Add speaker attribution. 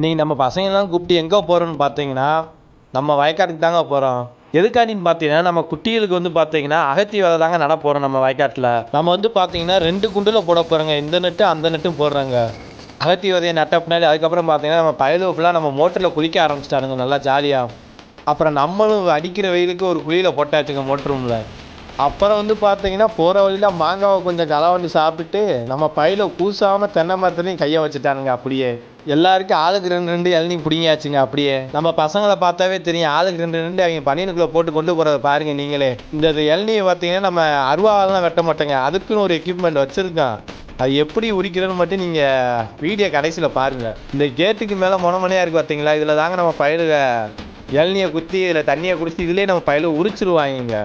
Speaker 1: இன்றைக்கி நம்ம பசங்கள்லாம் கூப்பிட்டு எங்கே போகிறோன்னு பார்த்தீங்கன்னா நம்ம வயக்காட்டுக்கு தாங்க போகிறோம் எதுக்காண்டின்னு பார்த்தீங்கன்னா நம்ம குட்டிகளுக்கு வந்து பார்த்தீங்கன்னா அகத்தி வேலை தாங்க நட போகிறோம் நம்ம வயக்காட்டில். நம்ம வந்து பார்த்தீங்கன்னா ரெண்டு குண்டில் போட போகிறோங்க இந்த நெட்டு அந்த நெட்டும் போடுறாங்க. அகத்தி விதையை நட்ட பின்னாடி அதுக்கப்புறம் பார்த்தீங்கன்னா நம்ம பயலு ஃபுல்லாக நம்ம மோட்டரில் குளிக்க ஆரம்பிச்சிட்டாருங்க நல்லா ஜாலியாக அப்புறம் நம்மளும் அடிக்கிற வெயிலுக்கு ஒரு குழியில் போட்டாச்சுங்க மோட்டர் ரூமில் அப்புறம் வந்து பார்த்தீங்கன்னா போகிற வழியில் மாங்காவை கொஞ்சம் களவண்டி சாப்பிட்டுட்டு நம்ம பயில கூசாமல் தென்னை மரத்துலேயும் கையை வச்சுட்டானுங்க அப்படியே. எல்லாருக்கும் ஆளுக்கு ரெண்டு ரெண்டு இளநீ பிடிங்கியாச்சுங்க அப்படியே. நம்ம பசங்களை பார்த்தாவே தெரியும் ஆளுக்கு ரெண்டு ரெண்டு அவங்க பனியனுக்குள்ளே போட்டு கொண்டு போகிறத பாருங்கள் நீங்களே. இந்த இளநியை பார்த்தீங்கன்னா நம்ம அருவாவெல்லாம் வெட்ட மாட்டோங்க. அதுக்குன்னு ஒரு எக்யூப்மெண்ட் வச்சுருக்கோம் அது எப்படி உரிக்கிறதுன்னு மட்டும் நீங்கள் வீடியோ கடைசியில் பாருங்கள் இந்த கேட்டுக்கு மேலே மொனமனையாக இருக்குது பார்த்தீங்களா? இதில் தாங்க நம்ம பயிர இளநியை குத்தி இதில் தண்ணியை குடிச்சு இதுலேயே நம்ம பயில உரிச்சிருவாங்க